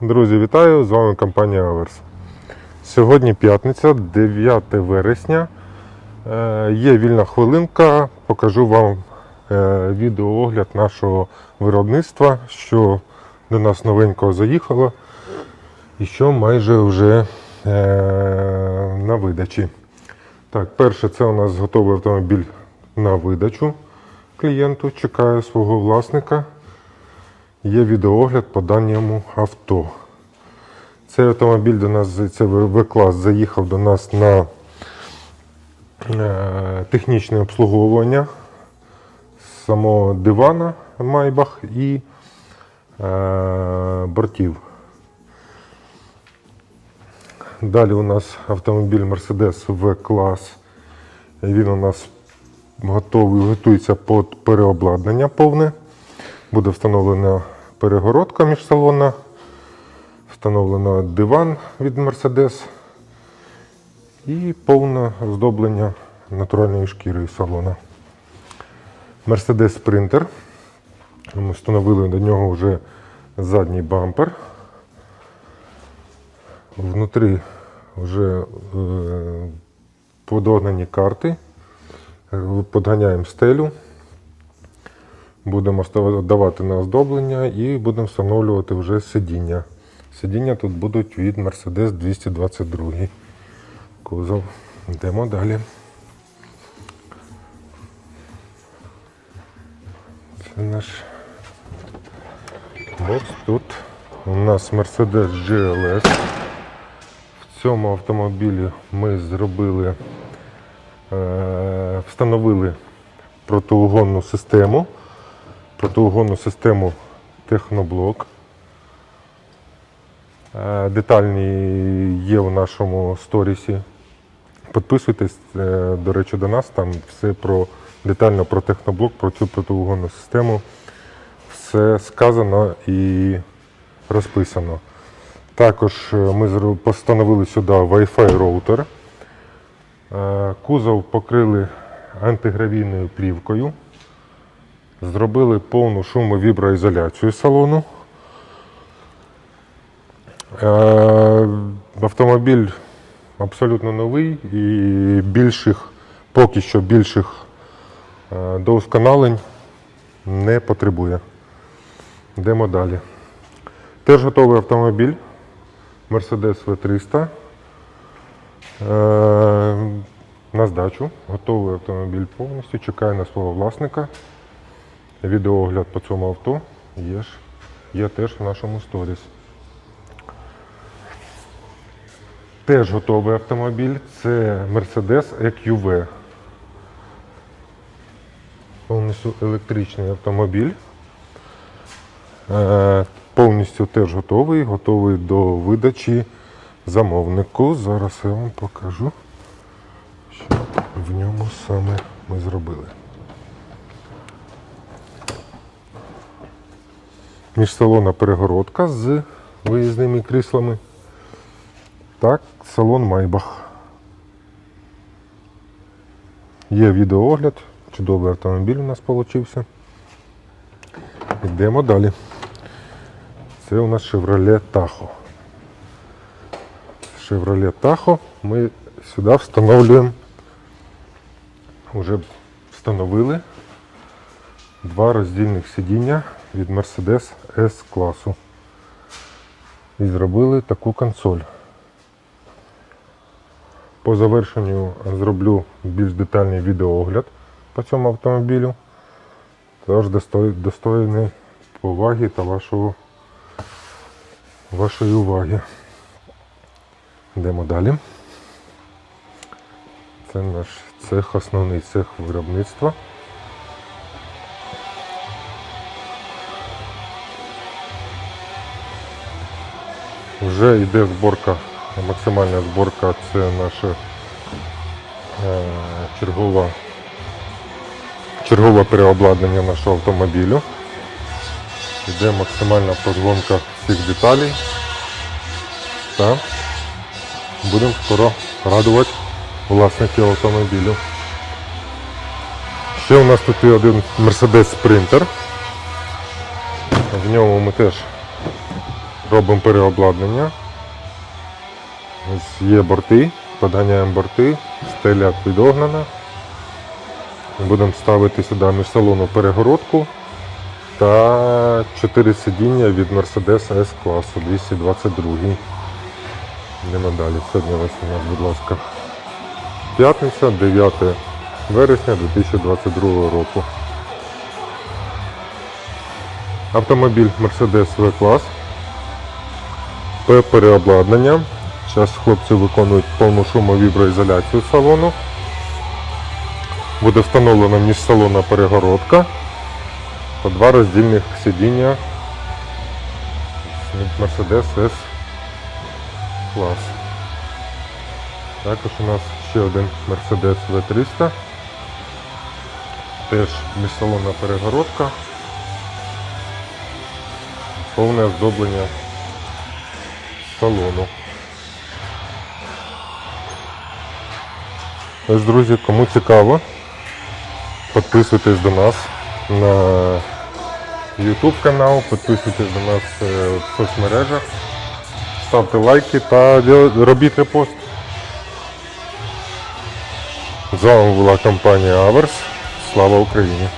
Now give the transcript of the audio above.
Друзі, вітаю! З вами компанія Аверс. Сьогодні п'ятниця, 9 вересня. Е, Є вільна хвилинка. Покажу вам е, відеоогляд нашого виробництва, що до нас новенького заїхало і що майже вже е, на видачі. Так, перше, це у нас готовий автомобіль на видачу клієнту. Чекає свого власника. Є відеоогляд по даному авто. Цей автомобіль до нас, це В-клас, заїхав до нас на е, технічне обслуговування самого дивана Майбах і е, бортів. Далі у нас автомобіль Mercedes В-клас. Він у нас готовий, готується під переобладнання повне. Буде встановлена перегородка міжсалонна, встановлено диван від Mercedes і повне оздоблення натуральної шкіри салона. Mercedes Sprinter. Ми встановили до нього вже задній бампер. Внутрі вже е, подогнані карти. Е, Подганяємо стелю. Будемо давати на оздоблення і будемо встановлювати вже сидіння. Сидіння тут будуть від Mercedes 222 кузов. Йдемо далі. Це наш бокс. Тут у нас Mercedes GLS. В цьому автомобілі ми зробили, е, встановили протиугонну систему протиугонну систему Техноблок. Е, Детальні є в нашому сторісі. Підписуйтесь, е, до речі, до нас, там все про детально про техноблок, про цю протиугонну систему. Все сказано і розписано. Також е, ми постановили сюди Wi-Fi роутер. Кузов покрили антигравійною плівкою. Зробили повну шумовіброізоляцію салону. Е, Автомобіль абсолютно новий і більших, поки що більших е, досконалень не потребує. Йдемо далі. Теж готовий автомобіль Mercedes V300. Е, На здачу. Готовий автомобіль повністю. Чекає на свого власника. Відеоогляд по цьому авто є, ж, є теж в нашому сторіс. Теж готовий автомобіль. Це Mercedes EQV. Повністю електричний автомобіль. Е, Повністю теж готовий, готовий до видачі замовнику. Зараз я вам покажу, що в ньому саме ми зробили. Міжсалонна перегородка з виїзними кріслами. Так, салон Майбах. Є відеоогляд. Чудовий автомобіль у нас вийшов. Йдемо далі. Це у нас Chevrolet Tahoe. Chevrolet Tahoe ми сюди встановлюємо. Вже встановили два роздільних сидіння від Mercedes S класу. І зробили таку консоль. По завершенню зроблю більш детальний відеоогляд по цьому автомобілю. Тож достойний поваги та вашого, вашої уваги. Йдемо далі. Це наш цех, основний цех виробництва. Вже йде зборка, максимальна зборка це наше е, чергова, чергове переобладнання нашого автомобілю. Йде максимальна подгонка всіх деталей. Та будемо скоро радувати власників автомобілю. Ще у нас тут є один Mercedes Sprinter. В ньому ми теж робимо переобладнання. Ось є борти, поганяємо борти, стеля підогнана. Будемо ставити сюди між салону перегородку та 4 сидіння від Mercedes S класу 222. Йдемо далі. Сьогодні у нас, будь ласка, п'ятниця, 9 вересня 2022 року. Автомобіль Mercedes V-клас. Переобладнання. Зараз хлопці виконують повну шумовіброізоляцію салону. Буде встановлена міжсалонна перегородка по два роздільних сидіння Mercedes S клас. Також у нас ще один Mercedes V300. Теж міжсалонна перегородка. Повне оздоблення салону. Ось, друзі, кому цікаво, підписуйтесь до нас на YouTube канал, підписуйтесь до нас е, в соцмережах, ставте лайки та робіть репост. З вами була компанія Аверс. Слава Україні!